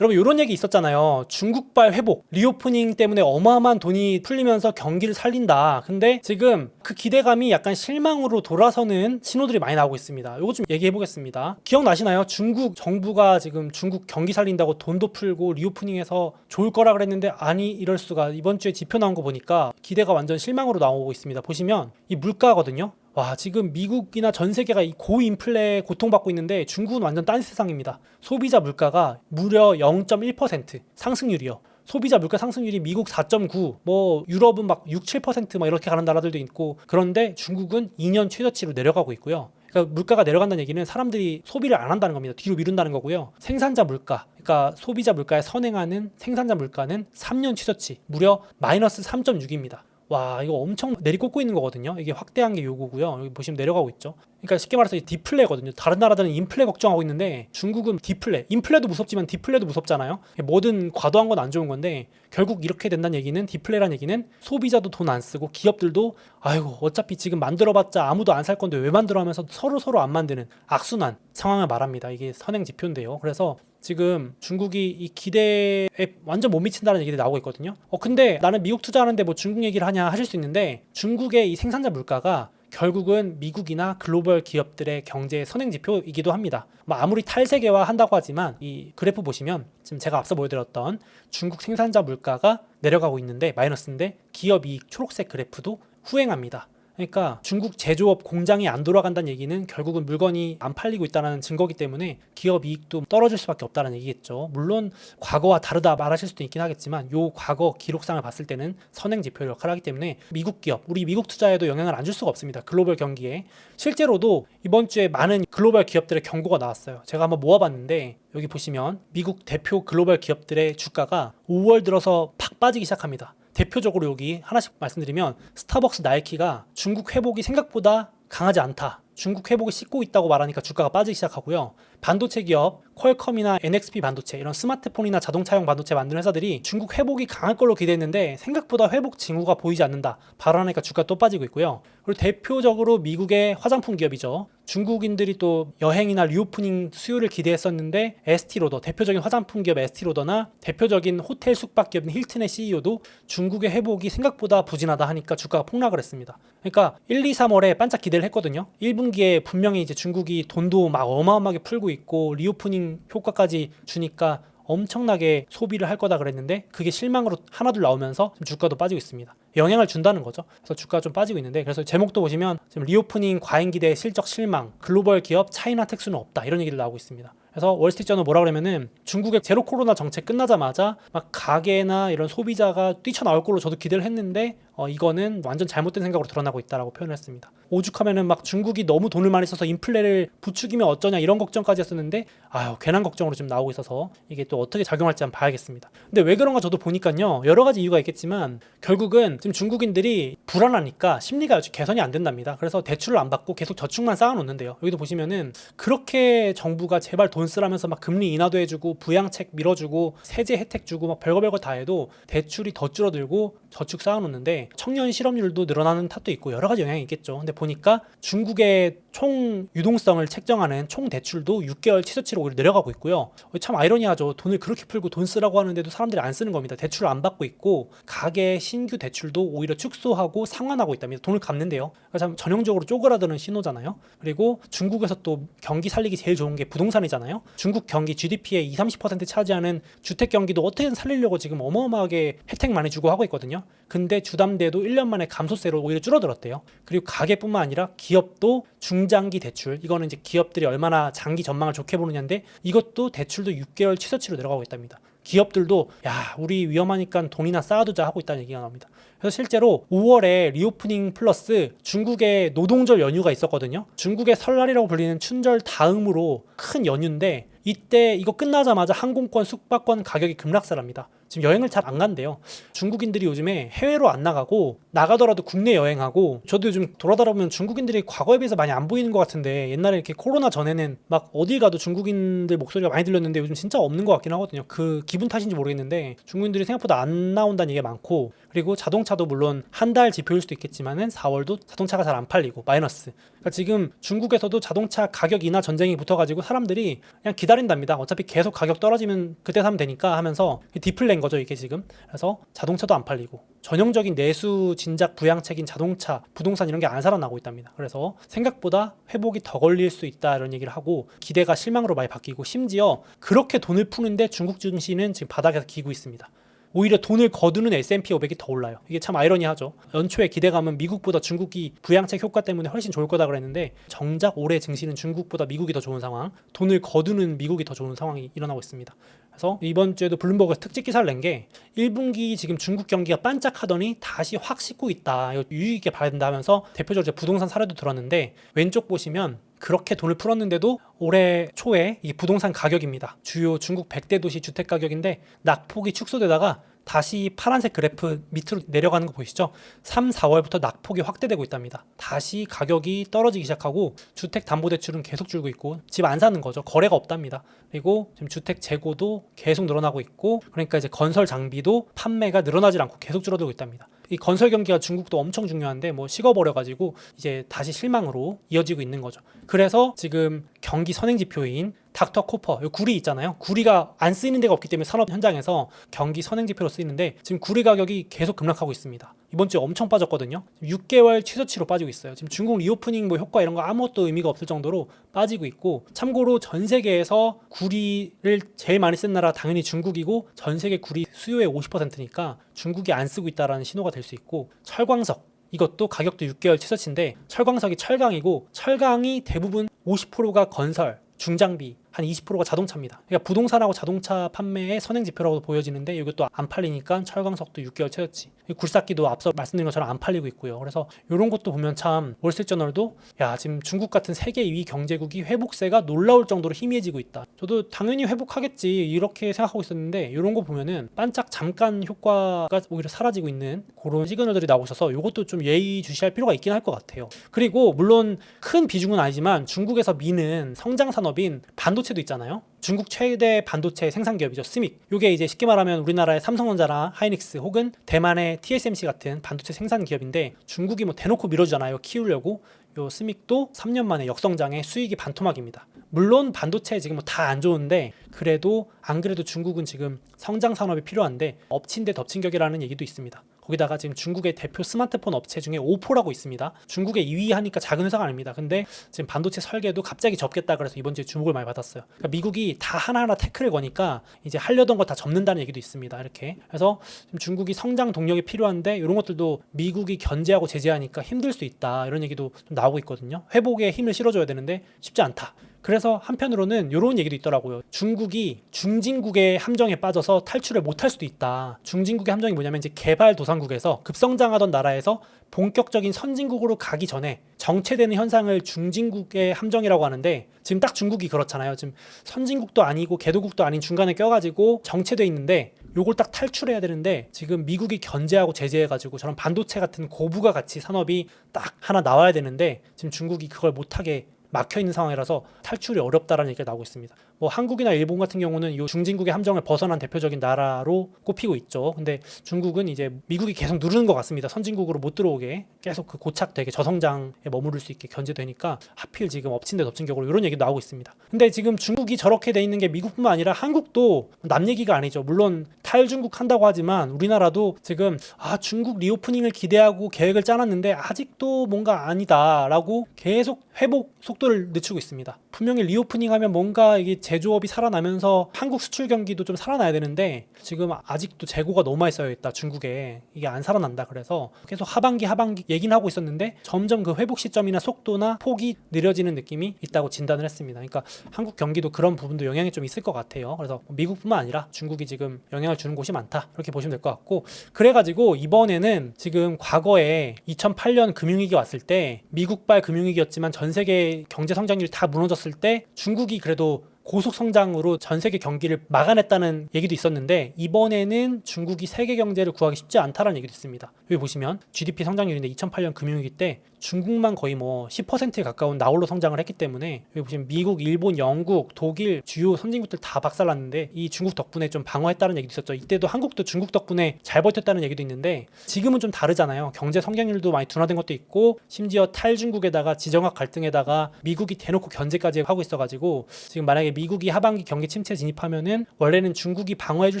여러분 이런 얘기 있었잖아요. 중국발 회복, 리오프닝 때문에 어마어마한 돈이 풀리면서 경기를 살린다. 근데 지금 그 기대감이 약간 실망으로 돌아서는 신호들이 많이 나오고 있습니다. 이거 좀 얘기해 보겠습니다. 기억나시나요? 중국 정부가 지금 중국 경기 살린다고 돈도 풀고 리오프닝해서 좋을 거라 그랬는데 아니 이럴 수가 이번 주에 지표 나온 거 보니까 기대가 완전 실망으로 나오고 있습니다. 보시면 이 물가거든요. 와 지금 미국이나 전 세계가 이 고인플레에 고통받고 있는데 중국은 완전 딴 세상입니다. 소비자 물가가 무려 0.1% 상승률이요. 소비자 물가 상승률이 미국 4.9, 뭐 유럽은 막 6, 7%막 이렇게 가는 나라들도 있고 그런데 중국은 2년 최저치로 내려가고 있고요. 그러니까 물가가 내려간다는 얘기는 사람들이 소비를 안 한다는 겁니다. 뒤로 미룬다는 거고요. 생산자 물가, 그러니까 소비자 물가에 선행하는 생산자 물가는 3년 최저치, 무려 마이너스 3.6입니다. 와 이거 엄청 내리꽂고 있는 거거든요. 이게 확대한 게 요거고요. 여기 보시면 내려가고 있죠. 그러니까 쉽게 말해서 이 디플레거든요. 다른 나라들은 인플레 걱정하고 있는데 중국은 디플레. 인플레도 무섭지만 디플레도 무섭잖아요. 뭐든 과도한 건 안 좋은 건데 결국 이렇게 된다는 얘기는 디플레란 얘기는 소비자도 돈 안 쓰고 기업들도 아이고 어차피 지금 만들어봤자 아무도 안 살 건데 왜 만들어 하면서 서로 서로 안 만드는 악순환 상황을 말합니다. 이게 선행 지표인데요. 그래서 지금 중국이 이 기대에 완전 못 미친다는 얘기들이 나오고 있거든요. 어 근데 나는 미국 투자하는데 뭐 중국 얘기를 하냐 하실 수 있는데 중국의 이 생산자 물가가 결국은 미국이나 글로벌 기업들의 경제 선행 지표이기도 합니다. 뭐 아무리 탈세계화 한다고 하지만 이 그래프 보시면 지금 제가 앞서 보여드렸던 중국 생산자 물가가 내려가고 있는데 마이너스인데 기업 이익 초록색 그래프도 후행합니다. 그러니까 중국 제조업 공장이 안 돌아간다는 얘기는 결국은 물건이 안 팔리고 있다는 증거기 때문에 기업 이익도 떨어질 수밖에 없다는 얘기겠죠. 물론 과거와 다르다 말하실 수도 있긴 하겠지만 요 과거 기록상을 봤을 때는 선행 지표를 역할하기 때문에 미국 기업, 우리 미국 투자에도 영향을 안 줄 수가 없습니다. 글로벌 경기에 실제로도 이번 주에 많은 글로벌 기업들의 경고가 나왔어요. 제가 한번 모아봤는데 여기 보시면 미국 대표 글로벌 기업들의 주가가 5월 들어서 팍 빠지기 시작합니다. 대표적으로 여기 하나씩 말씀드리면 스타벅스 나이키가 중국 회복이 생각보다 강하지 않다. 중국 회복이 씻고 있다고 말하니까 주가가 빠지기 시작하고요. 반도체 기업 퀄컴이나 NXP 반도체 이런 스마트폰이나 자동차용 반도체 만드는 회사들이 중국 회복이 강할 걸로 기대했는데 생각보다 회복 징후가 보이지 않는다. 발언하니까 주가 또 빠지고 있고요. 그리고 대표적으로 미국의 화장품 기업이죠. 중국인들이 또 여행이나 리오프닝 수요를 기대했었는데 에스티로더 대표적인 화장품 기업 에스티로더나 대표적인 호텔 숙박 기업인 힐튼의 CEO도 중국의 회복이 생각보다 부진하다 하니까 주가가 폭락을 했습니다. 그러니까 1, 2, 3월에 반짝 기대를 했거든요. 1분기에 분명히 이제 중국이 돈도 막 어마어마하게 풀고 있고 리오프닝 효과까지 주니까 엄청나게 소비를 할 거다 그랬는데 그게 실망으로 하나둘 나오면서 주가도 빠지고 있습니다. 영향을 준다는 거죠. 그래서 주가가 좀 빠지고 있는데 그래서 제목도 보시면 지금 리오프닝 과잉 기대 실적 실망 글로벌 기업 차이나 택수는 없다 이런 얘기를 나오고 있습니다. 그래서 월스트리트저널 뭐라 그러면은 중국의 제로 코로나 정책 끝나자마자 막 가게나 이런 소비자가 뛰쳐나올 걸로 저도 기대를 했는데 어, 이거는 완전 잘못된 생각으로 드러나고 있다라고 표현을 했습니다. 오죽하면은 막 중국이 너무 돈을 많이 써서 인플레를 부추기면 어쩌냐 이런 걱정까지 했었는데 아유 괜한 걱정으로 지금 나오고 있어서 이게 또 어떻게 작용할지 한번 봐야겠습니다. 근데 왜 그런가 저도 보니까요 여러 가지 이유가 있겠지만 결국은 지금 중국인들이 불안하니까 심리가 아주 개선이 안 된답니다. 그래서 대출을 안 받고 계속 저축만 쌓아놓는데요. 여기도 보시면은 그렇게 정부가 제발 돈 쓰라면서 막 금리 인하도 해주고 부양책 밀어주고 세제 혜택 주고 막 별거 별거 다 해도 대출이 더 줄어들고 저축 쌓아놓는데 청년 실업률도 늘어나는 탓도 있고 여러 가지 영향이 있겠죠. 근데 보니까 중국의 총 유동성을 책정하는 총 대출도 6개월 최저치로 오히려 내려가고 있고요. 참 아이러니하죠. 돈을 그렇게 풀고 돈 쓰라고 하는데도 사람들이 안 쓰는 겁니다. 대출을 안 받고 있고 가계 신규 대출도 오히려 축소하고 상환하고 있답니다. 돈을 갚는데요. 그러니까 참 전형적으로 쪼그라드는 신호잖아요. 그리고 중국에서 또 경기 살리기 제일 좋은 게 부동산이잖아요. 중국 경기 GDP의 2, 30% 차지하는 주택 경기도 어떻게든 살리려고 지금 어마어마하게 혜택 많이 주고 하고 있거든요. 근데 주담대도 1년 만에 감소세로 오히려 줄어들었대요. 그리고 가계뿐만 아니라 기업도 중 장기 대출 이거는 이제 기업들이 얼마나 장기 전망을 좋게 보느냐인데 이것도 대출도 6개월 최저치로 내려가고 있답니다. 기업들도 야 우리 위험하니까 돈이나 쌓아두자 하고 있다는 얘기가 나옵니다. 그래서 실제로 5월에 리오프닝 플러스 중국의 노동절 연휴가 있었거든요. 중국의 설날이라고 불리는 춘절 다음으로 큰 연휴인데 이때 이거 끝나자마자 항공권, 숙박권 가격이 급락세랍니다. 지금 여행을 잘 안 간대요. 중국인들이 요즘에 해외로 안 나가고 나가더라도 국내 여행하고 저도 요즘 돌아다니다 보면 중국인들이 과거에 비해서 많이 안 보이는 것 같은데 옛날에 이렇게 코로나 전에는 막 어딜 가도 중국인들 목소리가 많이 들렸는데 요즘 진짜 없는 것 같긴 하거든요. 그 기분 탓인지 모르겠는데 중국인들이 생각보다 안 나온다는 얘기가 많고 그리고 자동차도 물론 한 달 지표일 수도 있겠지만은 4월도 자동차가 잘 안 팔리고 마이너스. 그러니까 지금 중국에서도 자동차 가격 인하 전쟁이 붙어가지고 사람들이 그냥 기다린답니다. 어차피 계속 가격 떨어지면 그때 사면 되니까 하면서 디플레 인 거죠 이게 지금. 그래서 자동차도 안 팔리고 전형적인 내수 진작 부양책인 자동차, 부동산 이런 게 안 살아나고 있답니다. 그래서 생각보다 회복이 더 걸릴 수 있다 이런 얘기를 하고 기대가 실망으로 많이 바뀌고 심지어 그렇게 돈을 푸는데 중국 증시는 지금 바닥에서 기고 있습니다. 오히려 돈을 거두는 S&P 500이 더 올라요. 이게 참 아이러니하죠. 연초에 기대감은 미국보다 중국이 부양책 효과 때문에 훨씬 좋을 거다 그랬는데 정작 올해 증시는 중국보다 미국이 더 좋은 상황, 돈을 거두는 미국이 더 좋은 상황이 일어나고 있습니다. 그래서 이번 주에도 블룸버그에서 특집 기사를 낸 게 1분기 지금 중국 경기가 반짝하더니 다시 확 씻고 있다. 유의 있게 봐야 된다 하면서 대표적으로 부동산 사례도 들었는데 왼쪽 보시면 그렇게 돈을 풀었는데도 올해 초에 이 부동산 가격입니다. 주요 중국 100대 도시 주택 가격인데 낙폭이 축소되다가 다시 파란색 그래프 밑으로 내려가는 거 보이시죠? 3, 4월부터 낙폭이 확대되고 있답니다. 다시 가격이 떨어지기 시작하고 주택 담보 대출은 계속 줄고 있고 집 안 사는 거죠. 거래가 없답니다. 그리고 지금 주택 재고도 계속 늘어나고 있고 그러니까 이제 건설 장비도 판매가 늘어나질 않고 계속 줄어들고 있답니다. 이 건설 경기가 중국도 엄청 중요한데 뭐 식어버려 가지고 이제 다시 실망으로 이어지고 있는 거죠. 그래서 지금 경기 선행 지표인 닥터 코퍼 요 구리 있잖아요. 구리가 안 쓰이는 데가 없기 때문에 산업 현장에서 경기 선행 지표로 쓰이는데 지금 구리 가격이 계속 급락하고 있습니다. 이번 주에 엄청 빠졌거든요. 6개월 최저치로 빠지고 있어요. 지금 중국 리오프닝 뭐 효과 이런 거 아무것도 의미가 없을 정도로 빠지고 있고 참고로 전 세계에서 구리를 제일 많이 쓴 나라 당연히 중국이고 전 세계 구리 수요의 50%니까 중국이 안 쓰고 있다라는 신호가 될 수 있고 철광석 이것도 가격도 6개월 최저치인데 철광석이 철강이고 철강이 대부분 50%가 건설 중장비 한 20%가 자동차입니다. 그러니까 부동산하고 자동차 판매의 선행 지표라고 보여지는데 이것도 안 팔리니까 철광석도 6개월 채였지. 굴삭기도 앞서 말씀드린 것처럼 안 팔리고 있고요. 그래서 이런 것도 보면 참 월스트리트저널도 야 지금 중국 같은 세계 2위 경제국이 회복세가 놀라울 정도로 희미해지고 있다. 저도 당연히 회복하겠지 이렇게 생각하고 있었는데 이런 거 보면은 반짝 잠깐 효과가 오히려 사라지고 있는 그런 시그널들이 나오고 있어서 이것도 좀 예의 주시할 필요가 있긴 할 것 같아요. 그리고 물론 큰 비중은 아니지만 중국에서 미는 성장 산업인 반도 체도 있잖아요. 중국 최대 반도체 생산 기업이죠. 스믹. 이게 이제 쉽게 말하면 우리나라의 삼성전자나 하이닉스 혹은 대만의 TSMC 같은 반도체 생산 기업인데 중국이 뭐 대놓고 밀어주잖아요. 키우려고. 요 스믹도 3년 만에 역성장에 수익이 반토막입니다. 물론 반도체 지금 뭐 다 안 좋은데 그래도 안 그래도 중국은 지금 성장 산업이 필요한데 엎친 데 덮친 격이라는 얘기도 있습니다. 거기다가 지금 중국의 대표 스마트폰 업체 중에 오포라고 있습니다. 중국에 2위 하니까 작은 회사가 아닙니다. 근데 지금 반도체 설계도 갑자기 접겠다 그래서 이번 주에 주목을 많이 받았어요. 그러니까 미국이 다 하나하나 태클을 거니까 이제 하려던 거 다 접는다는 얘기도 있습니다. 이렇게. 그래서 중국이 성장 동력이 필요한데 이런 것들도 미국이 견제하고 제재하니까 힘들 수 있다. 이런 얘기도 좀 나오고 있거든요. 회복에 힘을 실어줘야 되는데 쉽지 않다. 그래서 한편으로는 이런 얘기도 있더라고요. 중국이 중진국의 함정에 빠져서 탈출을 못할 수도 있다. 중진국의 함정이 뭐냐면 이제 개발도상국에서 급성장하던 나라에서 본격적인 선진국으로 가기 전에 정체되는 현상을 중진국의 함정이라고 하는데 지금 딱 중국이 그렇잖아요. 지금 선진국도 아니고 개도국도 아닌 중간에 껴가지고 정체돼 있는데 요걸 딱 탈출해야 되는데 지금 미국이 견제하고 제재해가지고 저런 반도체 같은 고부가 가치 산업이 딱 하나 나와야 되는데 지금 중국이 그걸 못하게 막혀 있는 상황이라서 탈출이 어렵다라는 얘기가 나오고 있습니다. 뭐 한국이나 일본 같은 경우는 이 중진국의 함정을 벗어난 대표적인 나라로 꼽히고 있죠. 근데 중국은 이제 미국이 계속 누르는 것 같습니다. 선진국으로 못 들어오게 계속 그 고착되게 저성장에 머무를 수 있게 견제되니까 하필 지금 엎친 데 덮친 격으로 이런 얘기도 나오고 있습니다. 근데 지금 중국이 저렇게 돼 있는 게 미국뿐만 아니라 한국도 남 얘기가 아니죠. 물론 탈중국 한다고 하지만 우리나라도 지금 아 중국 리오프닝을 기대하고 계획을 짜놨는데 아직도 뭔가 아니다라고 계속 회복 속도를 늦추고 있습니다. 분명히 리오프닝 하면 뭔가 이게 제조업이 살아나면서 한국 수출 경기도 좀 살아나야 되는데 지금 아직도 재고가 너무 많이 쌓여 있다 중국에 이게 안 살아난다 그래서 계속 하반기 하반기 얘기는 하고 있었는데 점점 그 회복 시점이나 속도나 폭이 느려지는 느낌이 있다고 진단을 했습니다. 그러니까 한국 경기도 그런 부분도 영향이 좀 있을 것 같아요. 그래서 미국뿐만 아니라 중국이 지금 영향을 주는 곳이 많다 이렇게 보시면 될 것 같고 그래가지고 이번에는 지금 과거에 2008년 금융위기 왔을 때 미국발 금융위기였지만 전 세계 경제 성장률이 다 무너졌을 때 중국이 그래도 고속 성장으로 전 세계 경기를 막아냈다는 얘기도 있었는데 이번에는 중국이 세계 경제를 구하기 쉽지 않다라는 얘기도 있습니다. 여기 보시면 GDP 성장률인데 2008년 금융위기 때 중국만 거의 뭐 10%에 가까운 나홀로 성장을 했기 때문에 여기 보시면 미국, 일본, 영국, 독일 주요 선진국들 다 박살났는데 이 중국 덕분에 좀 방어했다는 얘기도 있었죠. 이때도 한국도 중국 덕분에 잘 버텼다는 얘기도 있는데 지금은 좀 다르잖아요. 경제 성장률도 많이 둔화된 것도 있고 심지어 탈중국에다가 지정학 갈등에다가 미국이 대놓고 견제까지 하고 있어가지고 지금 만약에 미국이 하반기 경기 침체 진입하면은 원래는 중국이 방어해줄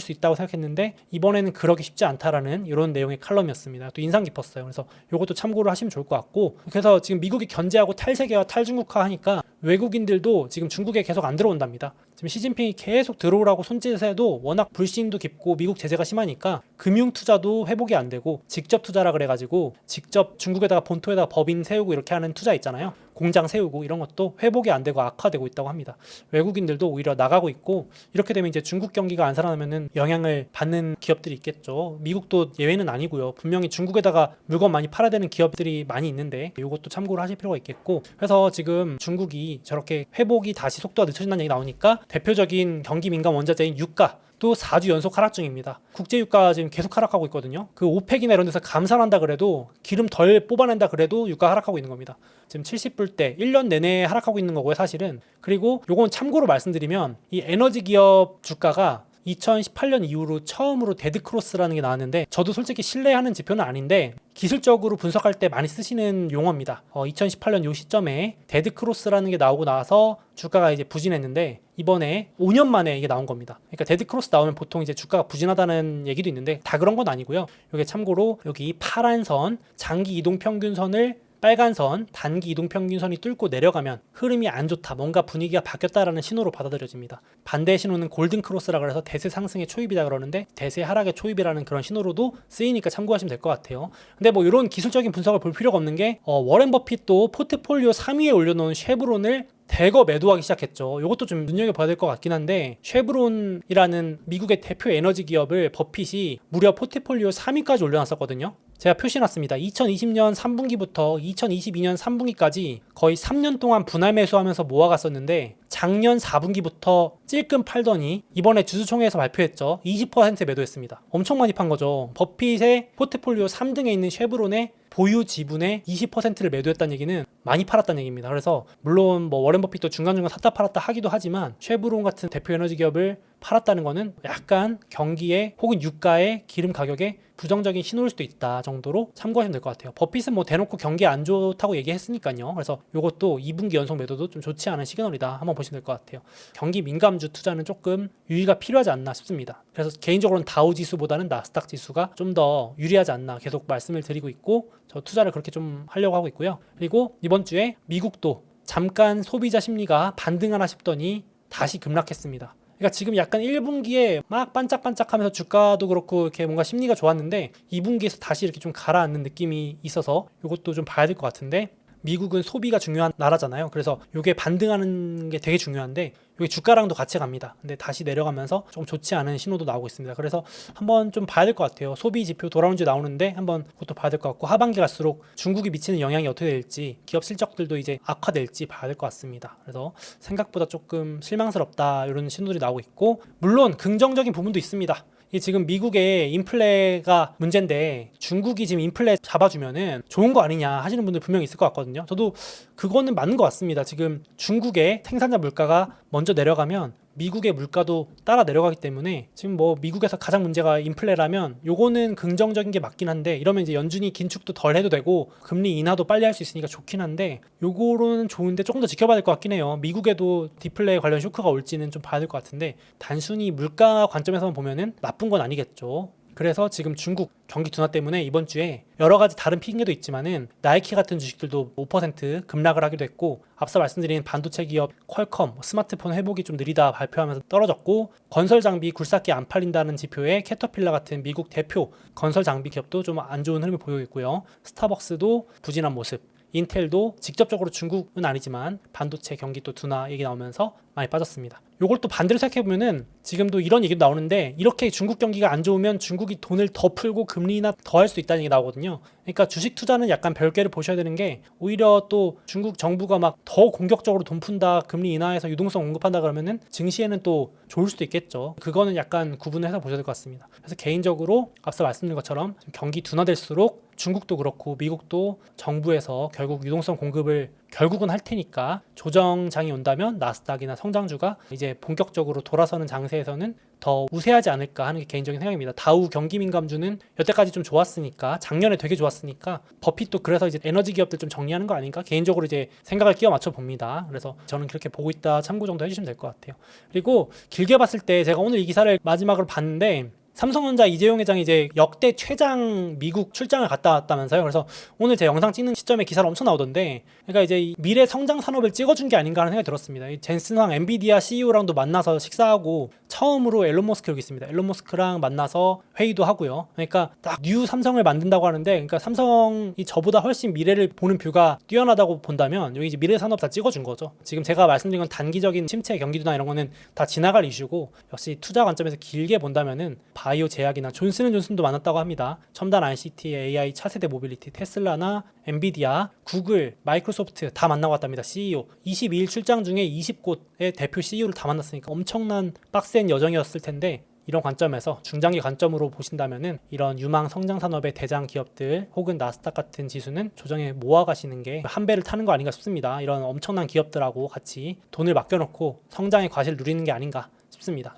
수 있다고 생각했는데 이번에는 그러기 쉽지 않다라는 이런 내용의 칼럼이었습니다. 또 인상 깊었어요. 그래서 이것도 참고를 하시면 좋을 것 같고 그래서 지금 미국이 견제하고 탈세계와 탈중국화 하니까 외국인들도 지금 중국에 계속 안 들어온답니다. 지금 시진핑이 계속 들어오라고 손짓해도 워낙 불신도 깊고 미국 제재가 심하니까 금융 투자도 회복이 안 되고 직접 투자라 그래가지고 직접 중국에다가 본토에다가 법인 세우고 이렇게 하는 투자 있잖아요. 공장 세우고 이런 것도 회복이 안 되고 악화되고 있다고 합니다. 외국인들도 오히려 나가고 있고 이렇게 되면 이제 중국 경기가 안 살아나면은 영향을 받는 기업들이 있겠죠. 미국도 예외는 아니고요. 분명히 중국에다가 물건 많이 팔아야 되는 기업들이 많이 있는데 이것도 참고를 하실 필요가 있겠고 그래서 지금 중국이 저렇게 회복이 다시 속도가 늦춰진다는 얘기 나오니까 대표적인 경기 민감 원자재인 유가 또 4주 연속 하락 중입니다. 국제 유가가 지금 계속 하락하고 있거든요. 그 오펙이나 이런 데서 감산한다 그래도 기름 덜 뽑아낸다 그래도 유가 하락하고 있는 겁니다. 지금 70불대 1년 내내 하락하고 있는 거고요, 사실은. 그리고 요건 참고로 말씀드리면 이 에너지 기업 주가가 2018년 이후로 처음으로 데드 크로스라는 게 나왔는데 저도 솔직히 신뢰하는 지표는 아닌데 기술적으로 분석할 때 많이 쓰시는 용어입니다. 어, 2018년 요 시점에 데드 크로스라는 게 나오고 나서 주가가 이제 부진했는데 이번에 5년 만에 이게 나온 겁니다. 그러니까 데드 크로스 나오면 보통 이제 주가가 부진하다는 얘기도 있는데 다 그런 건 아니고요. 이게 참고로 여기 파란 선 장기 이동 평균선을 빨간 선, 단기 이동 평균선이 뚫고 내려가면 흐름이 안 좋다, 뭔가 분위기가 바뀌었다라는 신호로 받아들여집니다. 반대 신호는 골든 크로스라 그래서 대세 상승의 초입이다 그러는데 대세 하락의 초입이라는 그런 신호로도 쓰이니까 참고하시면 될 것 같아요. 근데 뭐 이런 기술적인 분석을 볼 필요가 없는 게 어, 워렌 버핏도 포트폴리오 3위에 올려놓은 쉐브론을 대거 매도하기 시작했죠. 이것도 좀 눈여겨봐야 될 것 같긴 한데 쉐브론이라는 미국의 대표 에너지 기업을 버핏이 무려 포트폴리오 3위까지 올려놨었거든요. 제가 표시해놨습니다. 2020년 3분기부터 2022년 3분기까지 거의 3년 동안 분할 매수하면서 모아갔었는데 작년 4분기부터 찔끔 팔더니 이번에 주주총회에서 발표했죠. 20% 매도했습니다. 엄청 많이 판 거죠. 버핏의 포트폴리오 3등에 있는 쉐브론의 보유 지분의 20%를 매도했다는 얘기는 많이 팔았다는 얘기입니다. 그래서 물론 뭐 워렌 버핏도 중간중간 샀다 팔았다 하기도 하지만 쉐브론 같은 대표 에너지 기업을 팔았다는 거는 약간 경기에 혹은 유가의 기름 가격에 부정적인 신호일 수도 있다 정도로 참고하시면 될 것 같아요. 버핏은 뭐 대놓고 경기 안 좋다고 얘기했으니까요. 그래서 이것도 2분기 연속 매도도 좀 좋지 않은 시그널이다. 한번 보시면 될 것 같아요. 경기 민감주 투자는 조금 유의가 필요하지 않나 싶습니다. 그래서 개인적으로는 다우 지수보다는 나스닥 지수가 좀 더 유리하지 않나 계속 말씀을 드리고 있고 저 투자를 그렇게 좀 하려고 하고 있고요. 그리고 이번 주에 미국도 잠깐 소비자 심리가 반등하나 싶더니 다시 급락했습니다. 그러니까 지금 약간 1분기에 막 반짝반짝하면서 주가도 그렇고 이렇게 뭔가 심리가 좋았는데 2분기에서 다시 이렇게 좀 가라앉는 느낌이 있어서 이것도 좀 봐야 될 것 같은데 미국은 소비가 중요한 나라잖아요. 그래서 이게 반등하는 게 되게 중요한데 이게 주가랑도 같이 갑니다. 근데 다시 내려가면서 좀 좋지 않은 신호도 나오고 있습니다. 그래서 한번 좀 봐야 될 것 같아요. 소비 지표 돌아온 지 나오는데 한번 그것도 봐야 될 것 같고 하반기 갈수록 중국이 미치는 영향이 어떻게 될지 기업 실적들도 이제 악화될지 봐야 될 것 같습니다. 그래서 생각보다 조금 실망스럽다 이런 신호들이 나오고 있고 물론 긍정적인 부분도 있습니다. 이 지금 미국의 인플레가 문제인데 중국이 지금 인플레 잡아주면은 좋은 거 아니냐 하시는 분들 분명히 있을 것 같거든요. 저도 그거는 맞는 것 같습니다. 지금 중국의 생산자 물가가 먼저 내려가면 미국의 물가도 따라 내려가기 때문에 지금 뭐 미국에서 가장 문제가 인플레라면 요거는 긍정적인 게 맞긴 한데 이러면 이제 연준이 긴축도 덜 해도 되고 금리 인하도 빨리 할 수 있으니까 좋긴 한데 요거로는 좋은데 조금 더 지켜봐야 될 것 같긴 해요. 미국에도 디플레 관련 쇼크가 올지는 좀 봐야 될 것 같은데 단순히 물가 관점에서만 보면은 나쁜 건 아니겠죠. 그래서 지금 중국 경기 둔화 때문에 이번 주에 여러 가지 다른 핑계도 있지만은 나이키 같은 주식들도 5% 급락을 하기도 했고 앞서 말씀드린 반도체 기업 퀄컴 스마트폰 회복이 좀 느리다 발표하면서 떨어졌고 건설 장비 굴삭기 안 팔린다는 지표에 캐터필러 같은 미국 대표 건설 장비 기업도 좀 안 좋은 흐름을 보이고 있고요. 스타벅스도 부진한 모습 인텔도 직접적으로 중국은 아니지만 반도체 경기 또 둔화 얘기 나오면서 많이 빠졌습니다. 요걸 또 반대로 생각해 보면은 지금도 이런 얘기도 나오는데 이렇게 중국 경기가 안 좋으면 중국이 돈을 더 풀고 금리나 더 할 수 있다는 얘기 나오거든요. 그러니까 주식 투자는 약간 별개를 보셔야 되는 게 오히려 또 중국 정부가 막 더 공격적으로 돈 푼다, 금리 인하해서 유동성 공급한다 그러면은 증시에는 또 좋을 수도 있겠죠. 그거는 약간 구분해서 보셔야 될 것 같습니다. 그래서 개인적으로 앞서 말씀드린 것처럼 좀 경기 둔화될수록 중국도 그렇고 미국도 정부에서 결국 유동성 공급을 결국은 할 테니까 조정장이 온다면 나스닥이나 성장주가 이제 본격적으로 돌아서는 장세에서는 더 우세하지 않을까 하는 게 개인적인 생각입니다. 다우 경기 민감주는 여태까지 좀 좋았으니까 작년에 되게 좋았으니까 버핏도 그래서 이제 에너지 기업들 좀 정리하는 거 아닌가 개인적으로 이제 생각을 끼워 맞춰 봅니다. 그래서 저는 그렇게 보고 있다 참고 정도 해주시면 될 것 같아요. 그리고 길게 봤을 때 제가 오늘 이 기사를 마지막으로 봤는데 삼성전자 이재용 회장이 이제 역대 최장 미국 출장을 갔다 왔다면서요. 그래서 오늘 제 영상 찍는 시점에 기사를 엄청 나오던데, 그러니까 이제 이 미래 성장 산업을 찍어준 게 아닌가 하는 생각이 들었습니다. 이 젠슨 황 엔비디아 CEO랑도 만나서 식사하고 처음으로 앨런 머스크 여기 있습니다. 앨런 머스크랑 만나서 회의도 하고요. 그러니까 딱 뉴 삼성을 만든다고 하는데, 그러니까 삼성이 저보다 훨씬 미래를 보는 뷰가 뛰어나다고 본다면 여기 이제 미래 산업 다 찍어준 거죠. 지금 제가 말씀드린 건 단기적인 침체 경기도나 이런 거는 다 지나갈 이슈고 역시 투자 관점에서 길게 본다면은 바 이오 제약이나 존슨앤존슨도 많았다고 합니다. 첨단 ICT, AI, 차세대 모빌리티, 테슬라나 엔비디아, 구글, 마이크로소프트 다 만나고 왔답니다. CEO 22일 출장 중에 20곳의 대표 CEO를 다 만났으니까 엄청난 빡센 여정이었을 텐데 이런 관점에서 중장기 관점으로 보신다면은 이런 유망 성장 산업의 대장 기업들 혹은 나스닥 같은 지수는 조정에 모아가시는 게 한 배를 타는 거 아닌가 싶습니다. 이런 엄청난 기업들하고 같이 돈을 맡겨놓고 성장의 과실을 누리는 게 아닌가 싶습니다.